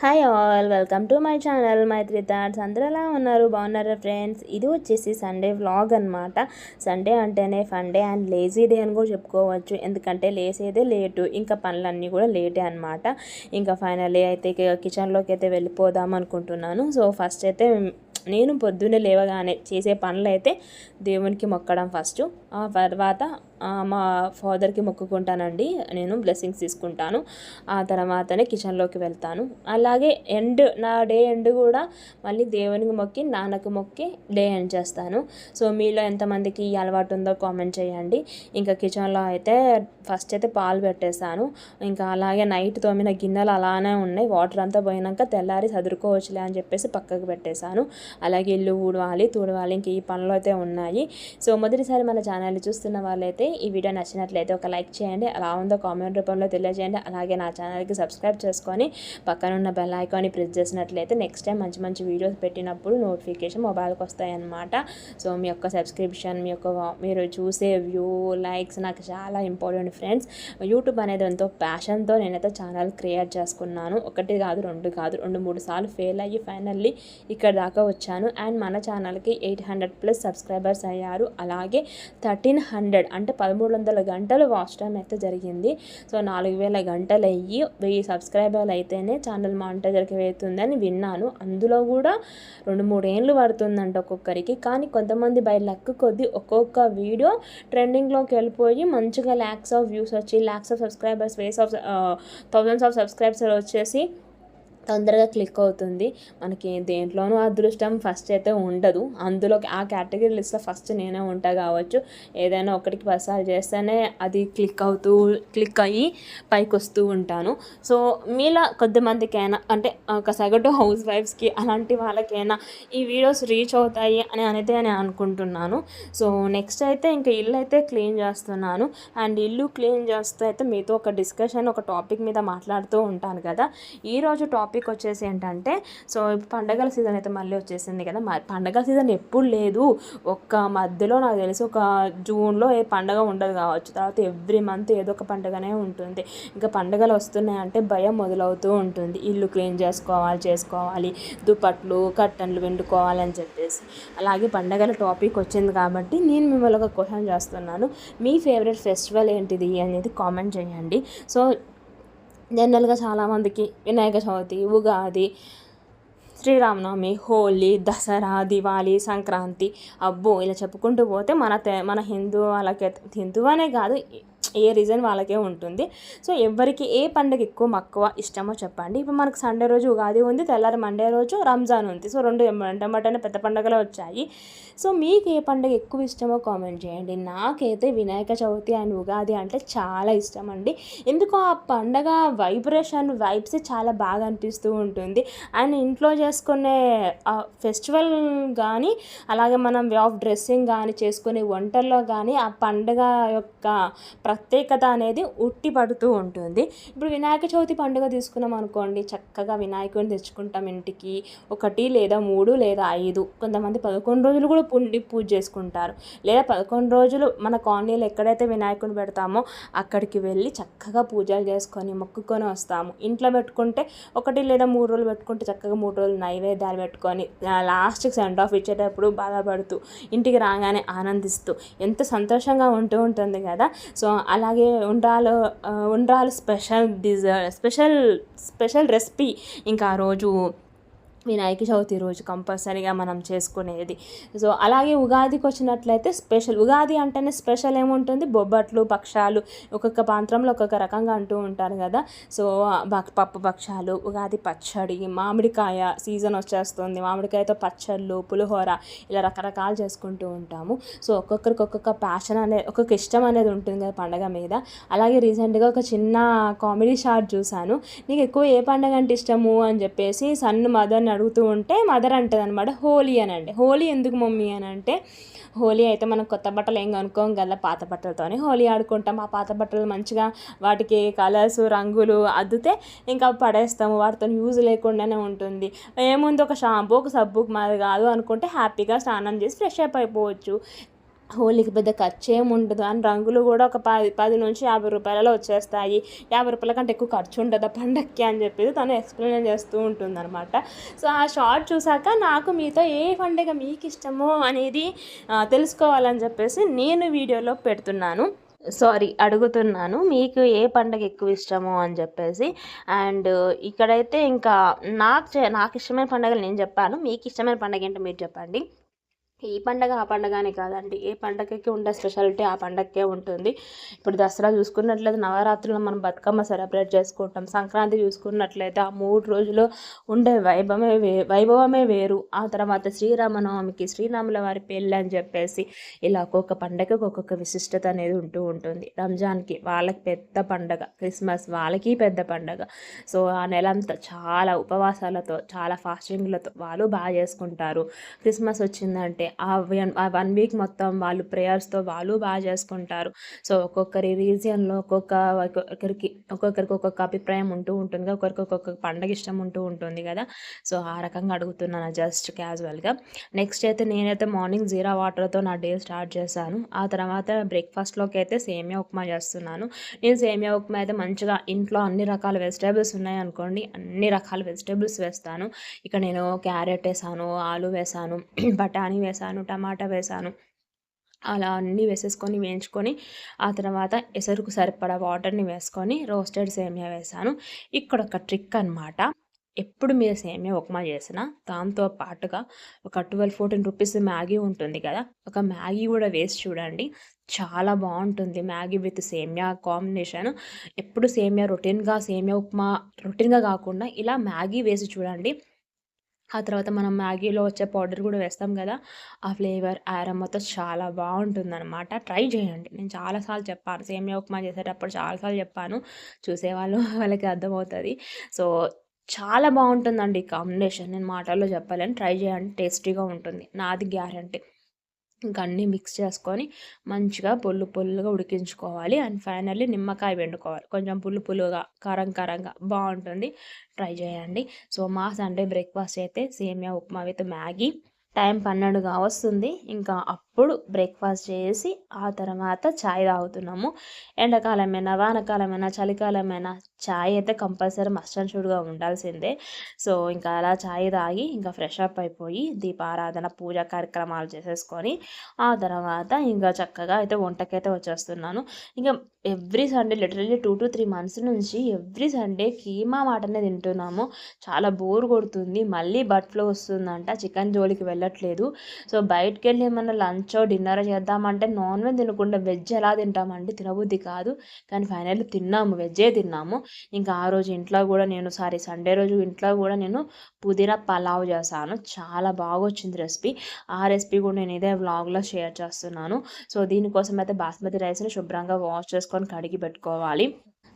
Hi all welcome to my channel Maithri thoughts అందరూ ఎలా ఉన్నారు? బాగున్నారా ఫ్రెండ్స్ ఇది వచ్చేసి సండే వ్లాగ్ అనమాట సండే అంటేనే ఫండే అండ్ లేజీ డే అని కూడా చెప్పుకోవచ్చు. ఎందుకంటే లేసేదే లేటు ఇంకా పనులన్నీ కూడా లేటే అనమాట ఇంకా ఫైనల్లీ అయితే కిచెన్లోకి అయితే వెళ్ళిపోదాం అనుకుంటున్నాను. సో ఫస్ట్ అయితే నేను పొద్దున్నే లేవగానే చేసే పనులు అయితే దేవునికి మొక్కడం ఫస్ట్ ఆ తర్వాత మా ఫాదర్కి మొక్కుకుంటానండి. నేను బ్లెస్సింగ్స్ తీసుకుంటాను. ఆ తర్వాతనే కిచెన్లోకి వెళ్తాను. అలాగే ఎండ్ నా డే ఎండ్ కూడా మళ్ళీ దేవునికి మొక్కి నాన్నకు మొక్కి డే ఎండ్ చేస్తాను. సో మీలో ఎంతమందికి ఈ అలవాటు ఉందో కామెంట్ చేయండి. ఇంకా కిచెన్లో అయితే ఫస్ట్ అయితే పాలు పెట్టేశాను. ఇంకా అలాగే నైట్ తోమిన గిన్నెలు అలానే ఉన్నాయి. వాటర్ అంతా పోయినాక తెల్లారి చదువుకోవచ్చులే అని చెప్పేసి పక్కకు పెట్టేశాను. అలాగే ఇల్లు ఊడవాలి తూడవాలి ఇంక ఈ పనులు అయితే ఉన్నాయి. సో మొదటిసారి మన ఛానల్ చూస్తున్న వాళ్ళైతే ఈ వీడియో నచ్చినట్లయితే ఒక లైక్ చేయండి అలా ఉందో కామెంట్ రూపంలో తెలియజేయండి. అలాగే నా ఛానల్కి సబ్స్క్రైబ్ చేసుకొని పక్కనున్న బెల్ ఐకాన్ని ప్రెస్ చేసినట్లయితే నెక్స్ట్ టైం మంచి మంచి వీడియోస్ పెట్టినప్పుడు నోటిఫికేషన్ మొబైల్కి వస్తాయన్నమాట. సో మీ యొక్క సబ్స్క్రిప్షన్ మీ యొక్క మీరు చూసే వ్యూ లైక్స్ నాకు చాలా ఇంపార్టెంట్ ఫ్రెండ్స్ యూట్యూబ్ అనేది ఎంతో ప్యాషన్తో నేనైతే ఛానల్ క్రియేట్ చేసుకున్నాను. ఒకటి కాదు రెండు కాదు రెండు మూడు సార్లు ఫెయిల్ అయ్యి ఫైనల్లీ ఇక్కడ దాకా వచ్చాను. అండ్ మన ఛానల్కి ఎయిట్ హండ్రెడ్ ప్లస్ సబ్స్క్రైబర్స్ అయ్యారు. అలాగే థర్టీన్ హండ్రెడ్ అంటే పదమూడు వందల గంటలు వాచ్ టైం అయితే జరిగింది. సో నాలుగు వేల గంటలు అయ్యి వెయ్యి సబ్స్క్రైబర్లు అయితేనే ఛానల్ మానిటైజర్కి వెళ్తుందని విన్నాను. అందులో కూడా రెండు మూడు ఏళ్ళు పడుతుందంట ఒక్కొక్కరికి. కానీ కొంతమంది బై లక్ కొద్దీ ఒక్కొక్క వీడియో ట్రెండింగ్లోకి వెళ్ళిపోయి మంచిగా ల్యాక్స్ ఆఫ్ వ్యూస్ వచ్చి lakhs of subscribers ways of thousands of subscribers వచ్చేసి తొందరగా క్లిక్ అవుతుంది. మనకి దేంట్లోనూ అదృష్టం ఫస్ట్ అయితే ఉండదు. అందులో ఆ కేటగిరీ లిస్ట్లో ఫస్ట్ నేనే ఉంటా కావచ్చు. ఏదైనా ఒకటికి పసాలు చేస్తేనే అది క్లిక్ అవుతూ క్లిక్ అయ్యి పైకి వస్తూ ఉంటాను. సో మీలా కొద్దిమందికైనా అంటే ఒక సగటు హౌస్ వైఫ్స్కి అలాంటి వాళ్ళకైనా ఈ వీడియోస్ రీచ్ అవుతాయి అని అనేది నేను అనుకుంటున్నాను. సో నెక్స్ట్ అయితే ఇంకా ఇల్లు అయితే క్లీన్ చేస్తున్నాను. అండ్ ఇల్లు క్లీన్ చేస్తూ అయితే మీతో ఒక డిస్కషన్ ఒక టాపిక్ మీద మాట్లాడుతూ ఉంటాను కదా. ఈరోజు టాపిక్ టాపిక్ వచ్చేసి ఏంటంటే సో పండగల సీజన్ అయితే మళ్ళీ వచ్చేసింది కదా. పండగల సీజన్ ఎప్పుడు లేదు. ఒక్క మధ్యలో నాకు తెలిసి ఒక జూన్లో ఏ పండగ ఉండదు కావచ్చు. తర్వాత ఎవ్రీ మంత్ ఏదో ఒక పండగనే ఉంటుంది. ఇంకా పండగలు వస్తున్నాయంటే భయం మొదలవుతూ ఉంటుంది. ఇల్లు క్లీన్ చేసుకోవాలి చేసుకోవాలి. దుప్పట్లు కట్టన్లు వండుకోవాలి అని చెప్పేసి. అలాగే పండగల టాపిక్ వచ్చింది కాబట్టి నేను మిమ్మల్ని ఒక క్వశ్చన్ చేస్తున్నాను. మీ ఫేవరెట్ ఫెస్టివల్ ఏంటిది అనేది కామెంట్ చేయండి. సో జనరల్గా చాలామందికి వినాయక చవితి ఉగాది శ్రీరామనవమి హోలీ దసరా దివాళీ సంక్రాంతి అబ్బో ఇలా చెప్పుకుంటూ పోతే మన మన హిందూ వాళ్ళకి హిందూ అనే కాదు ఏ రీజన్ వాళ్ళకే ఉంటుంది. సో ఎవరికి ఏ పండుగ ఎక్కువ మక్కువ ఇష్టమో చెప్పండి. ఇప్పుడు మనకు సండే రోజు ఉగాది ఉంది తెల్లారి మండే రోజు రంజాన్ ఉంది. సో రెండు వెంటనే పెద్ద పండుగలు వచ్చాయి. సో మీకు ఏ పండుగ ఎక్కువ ఇష్టమో కామెంట్ చేయండి. నాకైతే వినాయక చవితి అండ్ ఉగాది అంటే చాలా ఇష్టం అండి. ఎందుకు ఆ పండగ వైబ్రేషన్ వైబ్స్ చాలా బాగా అనిపిస్తూ ఉంటుంది. అండ్ ఇంట్లో చేసుకునే ఫెస్టివల్ కానీ అలాగే మనం వే ఆఫ్ డ్రెస్సింగ్ కానీ చేసుకునే వంటల్లో కానీ ఆ పండగ యొక్క ప్రత్యేకత అనేది ఉట్టి పడుతూ ఉంటుంది. ఇప్పుడు వినాయక చవితి పండుగ తీసుకున్నాం అనుకోండి చక్కగా వినాయకుడిని తెచ్చుకుంటాం ఇంటికి. ఒకటి లేదా మూడు లేదా ఐదు కొంతమంది పదకొండు రోజులు కూడా పుండి పూజ చేసుకుంటారు. లేదా పదకొండు రోజులు మన కాలనీలో ఎక్కడైతే వినాయకుడు పెడతామో అక్కడికి వెళ్ళి చక్కగా పూజలు చేసుకొని మొక్కుకొని వస్తాము. ఇంట్లో పెట్టుకుంటే ఒకటి లేదా మూడు రోజులు పెట్టుకుంటే చక్కగా మూడు రోజులు నైవేద్యాలు పెట్టుకొని లాస్ట్కి సెండ్ ఆఫ్ ఇచ్చేటప్పుడు బాధపడుతూ ఇంటికి రాగానే ఆనందిస్తూ ఎంత సంతోషంగా ఉంటూ ఉంటుంది కదా. సో అలాగే ఉండ్రాలు ఉండ్రాలు special dessert special special recipe ఇంకా ఆ రోజు వినాయక చవితి రోజు కంపల్సరీగా మనం చేసుకునేది. సో అలాగే ఉగాదికి వచ్చినట్లయితే స్పెషల్ ఉగాది అంటేనే స్పెషల్ ఏముంటుంది? బొబ్బట్లు పక్షాలు ఒక్కొక్క ప్రాంతంలో ఒక్కొక్క రకంగా అంటూ ఉంటారు కదా. సో పప్పు పక్షాలు ఉగాది పచ్చడి మామిడికాయ సీజన్ వచ్చేస్తుంది. మామిడికాయతో పచ్చళ్ళు పులిహోర ఇలా రకరకాలు చేసుకుంటూ ఉంటాము. సో ఒక్కొక్కరికి ఒక్కొక్క ప్యాషన్ అనేది ఒక్కొక్క ఇష్టం అనేది ఉంటుంది కదా పండగ మీద. అలాగే రీసెంట్గా ఒక చిన్న కామెడీ షార్ట్ చూశాను. నీకు ఎక్కువ ఏ పండగ అంటే ఇష్టము? అని చెప్పేసి సన్ మదర్ని అడుగుతూ ఉంటే మదర్ అంటుంది అనమాట హోలీ అని అండి. హోలీ ఎందుకు మమ్మీ అని అంటే హోలీ అయితే మనం కొత్త బట్టలు ఏం కనుక్కోం కదా పాత బట్టలతోనే హోలీ ఆడుకుంటాం. ఆ పాత బట్టలు మంచిగా వాటికి కలర్స్ రంగులు అద్దితే ఇంకా పడేస్తాము. వాటితో యూజ్ లేకుండానే ఉంటుంది. ఏముంది ఒక షాంపూ ఒక సబ్బు మాది కాదు అనుకుంటే హ్యాపీగా స్నానం చేసి ఫ్రెష్ అప్ అయిపోవచ్చు. హోలీకి పెద్ద ఖర్చు ఏమి ఉండదు. అని రంగులు కూడా ఒక పది పది నుంచి యాభై రూపాయలలో వచ్చేస్తాయి. యాభై రూపాయల కంటే ఎక్కువ ఖర్చు ఉండదు పండక్కి అని చెప్పేసి తను ఎక్స్ప్లెయిన్ చేస్తూ ఉంటుంది అనమాట సో ఆ షార్ట్ చూసాక నాకు మీతో ఏ పండుగ మీకు ఇష్టమో అనేది తెలుసుకోవాలని చెప్పేసి నేను వీడియోలో పెడుతున్నాను. సారీ అడుగుతున్నాను. మీకు ఏ పండగ ఎక్కువ ఇష్టమో అని చెప్పేసి. అండ్ ఇక్కడైతే ఇంకా నాకు నాకు ఇష్టమైన పండుగలు నేను చెప్పాను. మీకు ఇష్టమైన పండుగ ఏంటో మీరు చెప్పండి. ఈ పండగ ఆ పండగనే కాదండి. ఏ పండగకి ఉండే స్పెషాలిటీ ఆ పండగకే ఉంటుంది. ఇప్పుడు దసరా చూసుకున్నట్లయితే నవరాత్రులు మనం బతుకమ్మ సెలబ్రేట్ చేసుకుంటాం సంక్రాంతి చూసుకున్నట్లయితే ఆ మూడు రోజులు ఉండే వైభవమే వే వైభవమే వేరు. ఆ తర్వాత శ్రీరామనవమికి శ్రీరాముల వారి పెళ్ళి అని చెప్పేసి ఇలా ఒక్కొక్క పండగకి ఒక్కొక్క విశిష్టత అనేది ఉంటూ ఉంటుంది. రంజాన్కి వాళ్ళకి పెద్ద పండగ క్రిస్మస్ వాళ్ళకి పెద్ద పండగ. సో ఆ నెలంతా చాలా ఉపవాసాలతో చాలా ఫాస్టింగ్లతో వాళ్ళు బాగా చేసుకుంటారు. క్రిస్మస్ వచ్చిందంటే ఆ వన్ ఆ వన్ వీక్ మొత్తం వాళ్ళు ప్రేయర్స్తో వాళ్ళు బాగా చేసుకుంటారు. సో ఒక్కొక్కరి రీజియన్లో ఒక్కొక్క ఒక్కొక్కరికి ఒక్కొక్కరికి ఒక్కొక్క అభిప్రాయం ఉంటూ ఉంటుంది ఒకరికి ఒక్కొక్క పండగ ఇష్టం ఉంటూ ఉంటుంది కదా. సో ఆ రకంగా అడుగుతున్నాను జస్ట్ క్యాజువల్గా. నెక్స్ట్ అయితే నేనైతే మార్నింగ్ జీరా వాటర్తో నా డే స్టార్ట్ చేశాను. ఆ తర్వాత బ్రేక్ఫాస్ట్లోకి అయితే సేమియా ఉప్మా చేస్తున్నాను. నేను సేమియా ఉప్మా అయితే మంచిగా ఇంట్లో అన్ని రకాల వెజిటేబుల్స్ ఉన్నాయి అనుకోండి అన్ని రకాల వెజిటేబుల్స్ వేస్తాను. ఇక నేను క్యారెట్ వేసాను ఆలు వేసాను బఠానీ వేసాను. వేసాను టమాటా వేసాను. అలా అన్నీ వేసేసుకొని వేయించుకొని ఆ తర్వాత ఎసరుకు సరిపడా వాటర్ని వేసుకొని రోస్టెడ్ సేమియా వేసాను. ఇక్కడ ఒక ట్రిక్ అనమాట ఎప్పుడు మీరు సేమియా ఉప్మా చేసినా దాంతో పాటుగా ఒక ట్వెల్వ్ ఫోర్టీన్ రూపీస్ మ్యాగీ ఉంటుంది కదా ఒక మ్యాగీ కూడా వేసి చూడండి. చాలా బాగుంటుంది మ్యాగీ విత్ సేమియా కాంబినేషన్. ఎప్పుడు సేమియా రొటీన్గా సేమియా ఉప్మా రొటీన్గా కాకుండా ఇలా మ్యాగీ వేసి చూడండి. ఆ తర్వాత మనం మ్యాగీలో వచ్చే పౌడర్ కూడా వేస్తాం కదా ఆ ఫ్లేవర్ ఆరమ్మతో చాలా బాగుంటుందన్నమాట. ట్రై చేయండి. నేను చాలాసార్లు చెప్పాను. సేమియా ఉప్మా చేసేటప్పుడు చాలాసార్లు చెప్పాను. చూసేవాళ్ళు వాళ్ళకి అర్థమవుతుంది. సో చాలా బాగుంటుందండి ఈ కాంబినేషన్. నేను మాటల్లో చెప్పాలని. ట్రై చేయండి. టేస్టీగా ఉంటుంది. నాది గ్యారంటీ. ఇంకా అన్నీ మిక్స్ చేసుకొని మంచిగా పొల్లు పొల్లుగా ఉడికించుకోవాలి. అండ్ ఫైనల్లీ నిమ్మకాయ వండుకోవాలి కొంచెం పుల్లు పుల్లుగా కారం కారంగా బాగుంటుంది. ట్రై చేయండి. సో మా సండే బ్రేక్ఫాస్ట్ అయితే సేమియా ఉప్మా విత్ మ్యాగీ. టైం పన్నెండుగా వస్తుంది ఇంకా అప్పుడు బ్రేక్ఫాస్ట్ చేసి ఆ తర్వాత ఛాయ్ తాగుతున్నాము. ఎండాకాలమైనా వానకాలమైనా చలికాలమైనా ఛాయ్ అయితే కంపల్సరీ మస్ట్ అండ్ షుడ్గా ఉండాల్సిందే. సో ఇంకా అలా ఛాయ్ తాగి ఇంకా ఫ్రెష్ అప్ అయిపోయి దీపారాధన పూజ కార్యక్రమాలు చేసేసుకొని ఆ తర్వాత ఇంకా చక్కగా అయితే వంటకైతే వచ్చేస్తున్నాను. ఇంకా every Sunday literally two to three months నుంచి ఎవ్రీ సండే కీమా మాటనే తింటున్నాము. చాలా బోర్ కొడుతుంది. మళ్ళీ బర్డ్ ఫ్లో వస్తుందంట. చికెన్ జోలికి వెళ్ళట్లేదు. సో బయటకు వెళ్ళి ఏమన్నా లంచ్ డిన్నర్ చేద్దామంటే నాన్ వెజ్ తినకుండా వెజ్ ఎలా తింటామండి? తినబుద్ధి కాదు. కానీ ఫైనల్లీ తిన్నాము వెజ్జే తిన్నాము. ఇంకా ఆ రోజు ఇంట్లో కూడా నేను సారీ సండే రోజు ఇంట్లో కూడా నేను పుదీనా పలావ్ చేశాను. చాలా బాగా వచ్చింది రెసిపీ. ఆ రెసిపీ కూడా నేను ఇదే వ్లాగ్లో షేర్ చేస్తున్నాను. సో దీనికోసం అయితే బాస్మతి రైస్ని శుభ్రంగా వాష్ చేసుకొని కడిగి పెట్టుకోవాలి.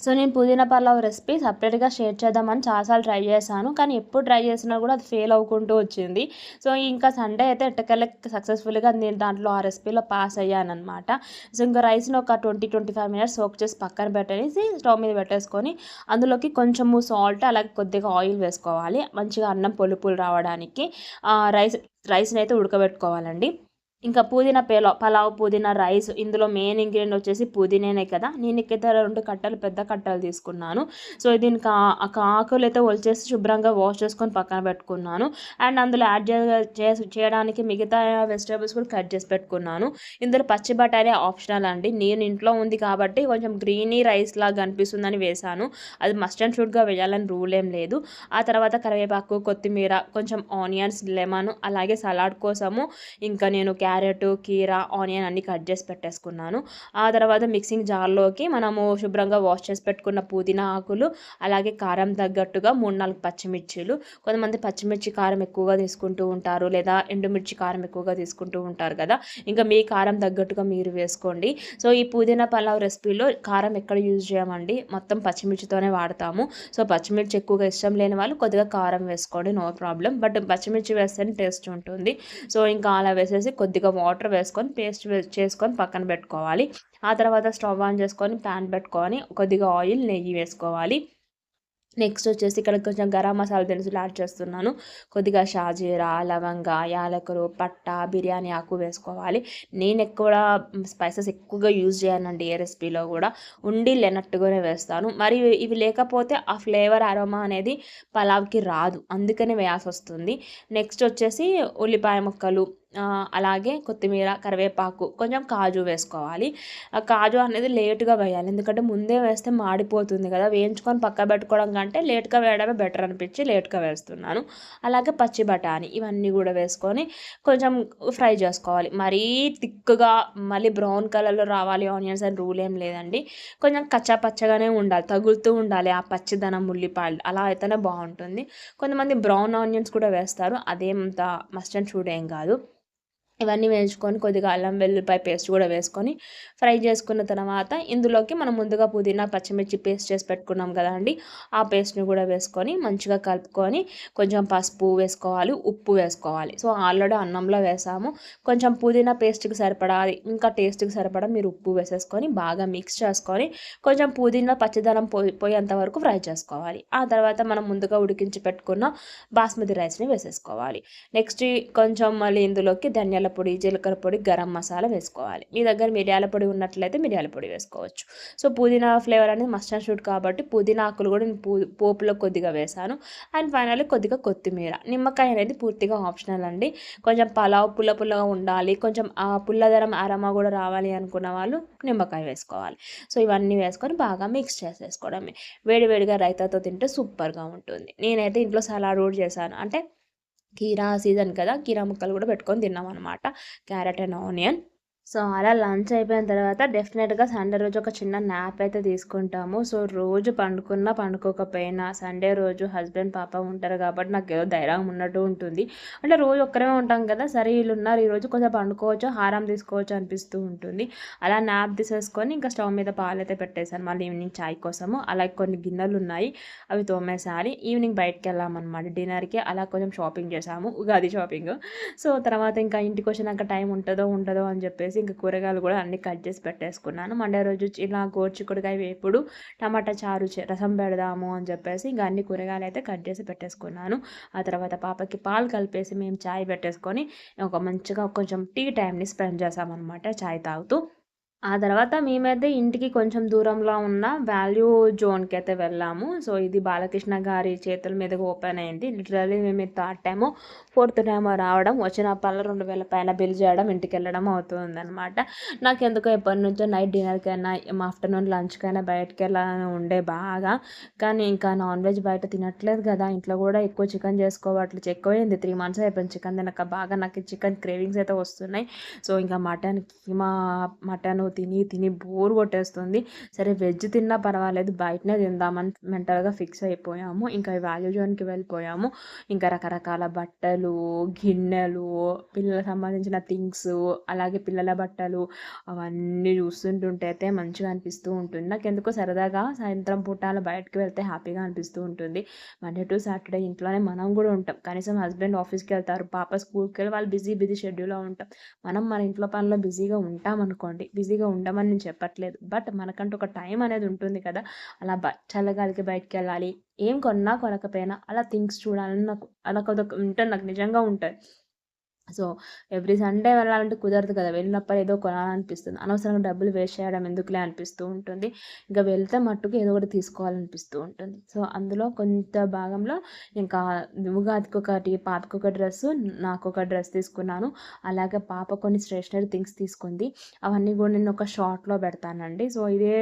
సో నేను పుదీనా పలావ్ రెసిపీ సపరేట్గా షేర్ చేద్దామని చాలాసార్లు ట్రై చేశాను కానీ ఎప్పుడు ట్రై చేసినా కూడా అది ఫెయిల్ అవ్వకుంటూ వచ్చింది. సో ఇంకా సండే అయితే ఎట్టకెళ్ళకి సక్సెస్ఫుల్గా నేను దాంట్లో ఆ రెసిపీలో పాస్ అయ్యాను అనమాట సో ఇంకా రైస్ని ఒక twenty twenty five minutes soak చేసి పక్కన పెట్టేసి స్టవ్ మీద పెట్టేసుకొని అందులోకి కొంచెము సాల్ట్ అలాగే కొద్దిగా ఆయిల్ వేసుకోవాలి. మంచిగా అన్నం పొలుపులు రావడానికి రైస్ రైస్ని అయితే ఉడకబెట్టుకోవాలండి. ఇంకా పుదీనా పేలో పలావ్ పుదీనా రైస్ ఇందులో మెయిన్ ఇంగ్రీడియంట్ వచ్చేసి పుదీనానే కదా. నేను ఇక్కడ రెండు కట్టలు పెద్ద కట్టలు తీసుకున్నాను. సో దీనికి ఆకులు అయితే వచ్చేసి శుభ్రంగా వాష్ చేసుకొని పక్కన పెట్టుకున్నాను. అండ్ అందులో యాడ్ చేయడానికి మిగతా వెజిటేబుల్స్ కూడా కట్ చేసి పెట్టుకున్నాను. ఇందులో పచ్చి బఠానీ ఆప్షనల్ అండి. నేను ఇంట్లో ఉంది కాబట్టి కొంచెం గ్రీనీ రైస్ లాగా కనిపిస్తుందని వేశాను. అది మస్ట్ అండ్ షుడ్గా వేయాలని రూల్ ఏం లేదు. ఆ తర్వాత కరివేపాకు కొత్తిమీర కొంచెం ఆనియన్స్ లెమన్ అలాగే సలాడ్ కోసము ఇంకా నేను క్యారెట్ కీర ఆనియన్ అన్ని కట్ చేసి పెట్టేసుకున్నాను. ఆ తర్వాత మిక్సింగ్ జార్లోకి మనము శుభ్రంగా వాష్ చేసి పెట్టుకున్న పుదీనా ఆకులు అలాగే కారం తగ్గట్టుగా మూడు నాలుగు పచ్చిమిర్చీలు. కొంతమంది పచ్చిమిర్చి కారం ఎక్కువగా తీసుకుంటూ ఉంటారు లేదా ఎండుమిర్చి కారం ఎక్కువగా తీసుకుంటూ ఉంటారు కదా. ఇంకా మీ కారం తగ్గట్టుగా మీరు వేసుకోండి. సో ఈ పుదీనా పలావ్ రెసిపీలో కారం ఎక్కడ యూజ్ చేయమండి? మొత్తం పచ్చిమిర్చితోనే వాడతాము. సో పచ్చిమిర్చి ఎక్కువగా ఇష్టం లేని వాళ్ళు కొద్దిగా కారం వేసుకోండి నో ప్రాబ్లం. బట్ పచ్చిమిర్చి వేస్తేనే టేస్ట్ ఉంటుంది. సో ఇంకా అలా వేసేసి కొద్దిగా కొద్దిగా వాటర్ వేసుకొని పేస్ట్ చేసుకొని పక్కన పెట్టుకోవాలి. ఆ తర్వాత స్టవ్ ఆన్ చేసుకొని ప్యాన్ పెట్టుకొని కొద్దిగా ఆయిల్ నెయ్యి వేసుకోవాలి. నెక్స్ట్ వచ్చేసి ఇక్కడ కొంచెం గరం మసాలా దినుసులు యాడ్ చేస్తున్నాను. కొద్దిగా షాజీరా లవంగ యాలకులు పట్ట బిర్యానీ ఆకు వేసుకోవాలి. నేను ఎక్కువ స్పైసెస్ ఎక్కువగా యూజ్ చేయనండి ఏ రెసిపీలో కూడా. ఉండి లేనట్టుగానే వేస్తాను. మరి ఇవి లేకపోతే ఆ ఫ్లేవర్ అరోమా అనేది పలావ్కి రాదు. అందుకనే వేయాల్సి వస్తుంది. నెక్స్ట్ వచ్చేసి ఉల్లిపాయ ముక్కలు అలాగే కొత్తిమీర కరివేపాకు కొంచెం కాజు వేసుకోవాలి. ఆ కాజు అనేది లేట్గా వేయాలి. ఎందుకంటే ముందే వేస్తే మాడిపోతుంది కదా. వేయించుకొని పక్క పెట్టుకోవడం కంటే లేట్గా వేయడమే బెటర్ అనిపించి లేట్గా వేస్తున్నాను. అలాగే పచ్చి బఠానీ ఇవన్నీ కూడా వేసుకొని కొంచెం ఫ్రై చేసుకోవాలి. మరీ థిక్గా మళ్ళీ బ్రౌన్ కలర్లో రావాలి. ఆనియన్స్ అని రూల్ ఏం లేదండి. కొంచెం కచ్చా పచ్చగానే ఉండాలి. తగులుతూ ఉండాలి ఆ పచ్చిదనం ఉల్లిపాయలు. అలా అయితేనే బాగుంటుంది. కొంతమంది బ్రౌన్ ఆనియన్స్ కూడా వేస్తారు. అదేంత మస్ట్ అండ్ షూడ్ ఏం కాదు. ఇవన్నీ వేయించుకొని కొద్దిగా అల్లం వెల్లుల్లిపాయ పేస్ట్ కూడా వేసుకొని ఫ్రై చేసుకున్న తర్వాత ఇందులోకి మనం ముందుగా పుదీనా పచ్చిమిర్చి పేస్ట్ చేసి పెట్టుకున్నాం కదా అండి ఆ పేస్ట్ని కూడా వేసుకొని మంచిగా కలుపుకొని కొంచెం పసుపు వేసుకోవాలి ఉప్పు వేసుకోవాలి. సో ఆల్రెడీ అన్నంలో వేసాము. కొంచెం పుదీనా పేస్ట్కి సరిపడా ఇంకా టేస్ట్కి సరిపడా మీరు ఉప్పు వేసేసుకొని బాగా మిక్స్ చేసుకొని కొంచెం పుదీనా పచ్చిదనం పోయి పోయేంత వరకు ఫ్రై చేసుకోవాలి. ఆ తర్వాత మనం ముందుగా ఉడికించి పెట్టుకున్న బాస్మతి రైస్ని వేసేసుకోవాలి. నెక్స్ట్ కొంచెం మళ్ళీ ఇందులోకి ధనియాల పొడి జీలకర్ర పొడి గరం మసాలా వేసుకోవాలి. మీ దగ్గర మిరియాల పొడి ఉన్నట్లయితే మిరియాల పొడి వేసుకోవచ్చు. సో పుదీనా ఫ్లేవర్ అనేది మస్టర్డ్ షూట్ కాబట్టి పుదీనా ఆకులు కూడా నేను పోపులో కొద్దిగా వేసాను. అండ్ ఫైనల్లీ కొద్దిగా కొత్తిమీర. నిమ్మకాయ అనేది పూర్తిగా ఆప్షనల్ అండి. కొంచెం పలావ్ పుల్ల పుల్లగా ఉండాలి. కొంచెం ఆ పుల్లదరం అరమ కూడా రావాలి అనుకున్న వాళ్ళు నిమ్మకాయ వేసుకోవాలి. సో ఇవన్నీ వేసుకొని బాగా మిక్స్ చేసేసుకోవడమే. వేడివేడిగా రైతాతో తింటే సూపర్గా ఉంటుంది. నేనైతే ఇంట్లో సలాడ్ కూడా చేశాను. అంటే కీరా సీజన్ కదా కీరా ముక్కలు కూడా పెట్టుకొని తిన్నాం అనమాట క్యారెట్ అండ్ ఆనియన్. సో అలా లంచ్ అయిపోయిన తర్వాత డెఫినెట్గా సండే రోజు ఒక చిన్న న్యాప్ అయితే తీసుకుంటాము. సో రోజు పండుకున్నా పండుకోకపోయినా సండే రోజు హస్బెండ్ పాప ఉంటారు కాబట్టి నాకు ఏదో ధైర్యం ఉన్నట్టు ఉంటుంది. అంటే రోజు ఒక్కరే ఉంటాం కదా సరే వీళ్ళు ఉన్నారు ఈరోజు కొంచెం పండుకోవచ్చు హారం తీసుకోవచ్చు అనిపిస్తూ ఉంటుంది. అలా న్యాప్ తీసేసుకొని ఇంకా స్టవ్ మీద పాలు అయితే పెట్టేశాను. మళ్ళీ ఈవినింగ్ చాయ్ కోసము. అలాగే కొన్ని గిన్నెలు ఉన్నాయి అవి తోమేసారి ఈవినింగ్ బయటకు వెళ్ళామన్నమాట డిన్నర్కి అలా కొంచెం షాపింగ్ చేసాము ఉగాది షాపింగ్. సో తర్వాత ఇంకా ఇంటికి వచ్చినాక టైం ఉంటుందో ఉండదో అని చెప్పేసి ఇంకా కూరగాయలు కూడా అన్నీ కట్ చేసి పెట్టేసుకున్నాను. మండే రోజు ఇలా గోర్చికుడుకాయ వేపుడు టమాటా చారు రసం పెడదాము అని చెప్పేసి ఇంకా అన్ని కూరగాయలు అయితే కట్ చేసి పెట్టేసుకున్నాను. ఆ తర్వాత పాపకి పాలు కలిపేసి మేము చాయ్ పెట్టేసుకొని ఒక మంచిగా కొంచెం టీ టైంని స్పెండ్ చేసామన్నమాట చాయ్ తాగుతూ. ఆ తర్వాత మేమైతే ఇంటికి కొంచెం దూరంలో ఉన్న వాల్యూ జోన్కి అయితే వెళ్ళాము. సో ఇది బాలకృష్ణ గారి చేతుల మీదగా ఓపెన్ అయింది. లిటరలీ మేము థర్డ్ టైము ఫోర్త్ టైం రావడం వచ్చినప్పల్లా రెండు వేల పైన బిల్ చేయడం ఇంటికి వెళ్ళడం అవుతుంది అనమాట నాకు ఎందుకో ఎప్పటి నుంచో నైట్ డిన్నర్కైనా ఆఫ్టర్నూన్ లంచ్కైనా బయటకు వెళ్ళాలని ఉండే బాగా. కానీ ఇంకా నాన్ వెజ్ బయట తినట్లేదు కదా ఇంట్లో కూడా ఎక్కువ చికెన్ చేసుకోవట్లు ఎక్కువైంది. త్రీ మంత్స్ అయిపోయింది చికెన్ తినక. బాగా నాకు చికెన్ క్రేవింగ్స్ అయితే వస్తున్నాయి. సో ఇంకా మటన్ కీమా మటన్ తిని తిని బోర్ కొట్టేస్తుంది. సరే వెజ్ తిన్నా పర్వాలేదు బయటనే తిందామని మెంటల్గా ఫిక్స్ అయిపోయాము. ఇంకా వాల్యూ జోన్కి వెళ్ళిపోయాము. ఇంకా రకరకాల బట్టలు గిన్నెలు పిల్లలకు సంబంధించిన థింగ్స్ అలాగే పిల్లల బట్టలు అవన్నీ చూస్తుంటుంటే అయితే మంచిగా అనిపిస్తూ ఉంటుంది. నాకు ఎందుకో సరదాగా సాయంత్రం పూటాల బయటకు వెళ్తే హ్యాపీగా అనిపిస్తూ ఉంటుంది. మండే టు సాటర్డే ఇంట్లోనే మనం కూడా ఉంటాం. కనీసం హస్బెండ్ ఆఫీస్కి వెళ్తారు పాప స్కూల్కి వెళ్ళి వాళ్ళు బిజీ బిజీ షెడ్యూల్లో ఉంటాం. మనం మన ఇంట్లో పనిలో బిజీగా ఉంటాం అనుకోండి బిజీగా ఉండమని నేను చెప్పట్లేదు. బట్ మనకంటూ ఒక టైం అనేది ఉంటుంది కదా అలా బ చల్లగాలికి బయటికి వెళ్ళాలి ఏం కొన్నా కొనకపోయినా అలా థింగ్స్ చూడాలని నాకు అలా కొద్దిగా ఉంటుంది నాకు నిజంగా ఉంటుంది సో ఎవ్రీ సండే వెళ్ళాలంటే కుదరదు కదా. వెళ్ళినప్పుడు ఏదో కొనాలనిపిస్తుంది. అనవసరంగా డబ్బులు వేస్ట్ చేయడం ఎందుకులే అనిపిస్తూ ఉంటుంది. ఇంకా వెళ్తే మట్టుకు ఏదో ఒకటి తీసుకోవాలనిపిస్తూ ఉంటుంది. సో అందులో కొంత భాగంలో ఇంకా ఉగాదికి ఒకటి పాపకు ఒక డ్రెస్సు నాకు ఒక డ్రెస్ తీసుకున్నాను. అలాగే పాప కొన్ని స్టేషనరీ థింగ్స్ తీసుకుంది. అవన్నీ కూడా నేను ఒక షార్ట్లో పెడతానండి. సో ఇదే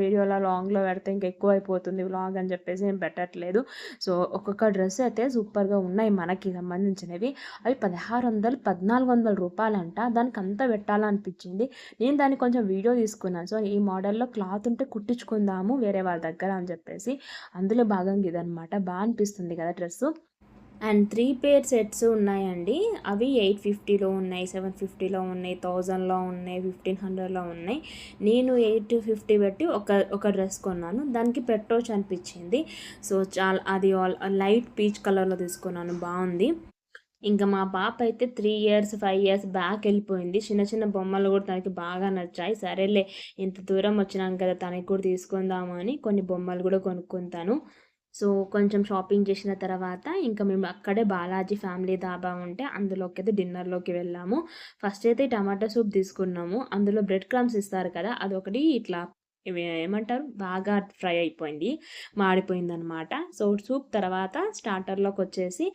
వీడియోలో లాంగ్లో పెడితే ఇంకా ఎక్కువ అయిపోతుంది వ్లాగ్ అని చెప్పేసి నేను పెట్టట్లేదు. సో ఒక్కొక్క డ్రెస్ అయితే సూపర్గా ఉన్నాయి మనకి సంబంధించినవి. అవి పదహారు వందలు వందలు పద్నాలుగు వందల రూపాయలంట. దానికి అంతా పెట్టాలనిపించింది. నేను దాన్ని కొంచెం వీడియో తీసుకున్నాను. సో ఈ మోడల్లో క్లాత్ ఉంటే కుట్టించుకుందాము వేరే వాళ్ళ దగ్గర అని చెప్పేసి అందులో భాగంగా ఇదనమాట బాగా అనిపిస్తుంది కదా dress. And three pair sets ఉన్నాయండి. అవి ఎయిట్ ఫిఫ్టీలో ఉన్నాయి సెవెన్ ఫిఫ్టీలో ఉన్నాయి థౌజండ్లో ఉన్నాయి ఫిఫ్టీన్ హండ్రెడ్లో ఉన్నాయి. నేను ఎయిట్ ఫిఫ్టీ పెట్టి ఒక ఒక డ్రెస్ కొన్నాను. దానికి పెట్టవచ్చు అనిపించింది. సో చాలా అది లైట్ పీచ్ కలర్లో తీసుకున్నాను. బాగుంది. ఇంకా మా పాప అయితే three years five years back వెళ్ళిపోయింది. చిన్న చిన్న బొమ్మలు కూడా తనకి బాగా నచ్చాయి. సరేలే ఇంత దూరం వచ్చినాం కదా తనకి కూడా తీసుకుందాము అని కొన్ని బొమ్మలు కూడా కొనుక్కుంటాను సో కొంచెం షాపింగ్ చేసిన తర్వాత ఇంకా మేము అక్కడే బాలాజీ ఫ్యామిలీ దాబా ఉంటే అందులోకి అయితే డిన్నర్లోకి వెళ్ళాము. ఫస్ట్ అయితే టమాటా సూప్ తీసుకున్నాము. అందులో బ్రెడ్ క్రమ్స్ ఇస్తారు కదా అదొకటి ఇట్లా ఏమంటారు? బాగా ఫ్రై అయిపోయింది మాడిపోయిందనమాట సో సూప్ తర్వాత స్టార్టర్లోకి వచ్చేసి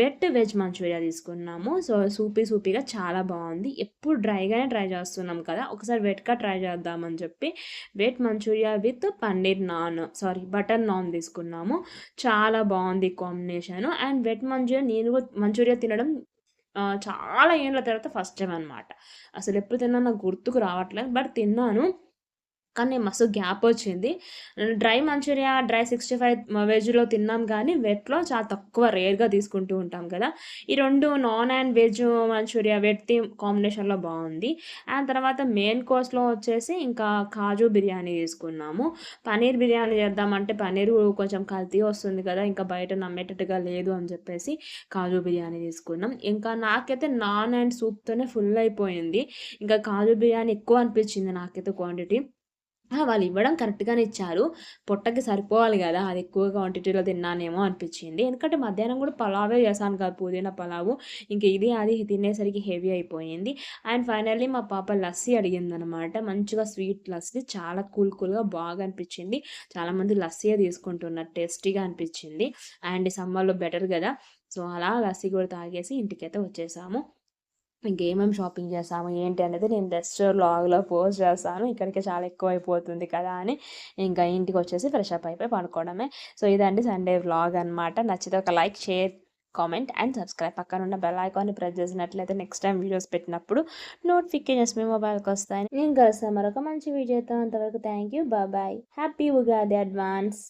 వెట్ వెజ్ మంచూరియా తీసుకున్నాము. సో సూపీ సూపీగా చాలా బాగుంది. ఎప్పుడు డ్రైగానే ట్రై చేస్తున్నాం కదా ఒకసారి వెట్గా ట్రై చేద్దామని చెప్పి wet manchurian with paneer naan sorry butter naan తీసుకున్నాము. చాలా బాగుంది కాంబినేషన్. అండ్ వెట్ మంచూరియా నేను కూడా మంచూరియా తినడం చాలా ఏళ్ళ తర్వాత ఫస్ట్ టైం అనమాట అసలు ఎప్పుడు తిన్నా నాకు గుర్తుకు రావట్లేదు బట్ తిన్నాను. కానీ మస్తు గ్యాప్ వచ్చింది. Dry manchurian dry sixty five వెజ్లో తిన్నాం కానీ వెట్లో చాలా తక్కువ రేర్గా తీసుకుంటూ ఉంటాం కదా. ఈ రెండు naan and veg manchurian wet కాంబినేషన్లో బాగుంది. అండ్ తర్వాత మెయిన్ కోర్స్లో వచ్చేసి ఇంకా కాజు బిర్యానీ తీసుకున్నాము. పనీర్ బిర్యానీ చేద్దామంటే పనీర్ కొంచెం కల్తీ వస్తుంది కదా ఇంకా బయట నమ్మేటట్టుగా లేదు అని చెప్పేసి కాజు బిర్యానీ తీసుకున్నాం. ఇంకా నాకైతే నాన్ అండ్ సూప్తోనే ఫుల్ అయిపోయింది. ఇంకా కాజు బిర్యానీ ఎక్కువ అనిపించింది నాకైతే క్వాంటిటీ. వాళ్ళు ఇవ్వడం కరెక్ట్‌గానే ఇచ్చారు. పొట్టకి సరిపోవాలి కదా అది ఎక్కువ క్వాంటిటీలో తిన్నానేమో అనిపించింది ఎందుకంటే మధ్యాహ్నం కూడా పలావే చేశాను కదా! పుదీనా పలావు. ఇంక ఇది అది తినేసరికి హెవీ అయిపోయింది. అండ్ ఫైనల్లీ మా పాప లస్సీ అడిగిందనమాట. మంచిగా స్వీట్ లస్సీ చాలా కూల్ కూల్‌గా బాగా అనిపించింది చాలామంది లస్సీయే తీసుకుంటున్నారు. టేస్టీగా అనిపించింది అండ్ సమ్మర్‌లో బెటర్ కదా సో, అలా లస్సీ కూడా తాగేసి ఇంటికైతే వచ్చేసాము. ఇంకేమేమి షాపింగ్ చేసాము ఏంటి అనేది నేను జస్ట్ లాగ్లో పోస్ట్ చేస్తాను. ఇక్కడికి చాలా ఎక్కువ అయిపోతుంది కదా! అని ఇంకా ఇంటికొచ్చేసి ఫ్రెష్ అప్ అయిపోయి పడుకోవడమే. సో, ఇదండి సండే వ్లాగ్ అనమాట. నచ్చితే ఒక like, share, comment and subscribe. పక్కన ఉన్న బెల్ ఐకాన్‌ని ప్రెస్ చేసినట్లయితే నెక్స్ట్ టైం వీడియోస్ పెట్టినప్పుడు నోటిఫికేషన్స్ మీ మొబైల్‌కొస్తాయి. నేను కలుస్తాను మరొక మంచి వీడియోతో. అంతవరకు thank you. Bye bye. Happy Ugadi advance.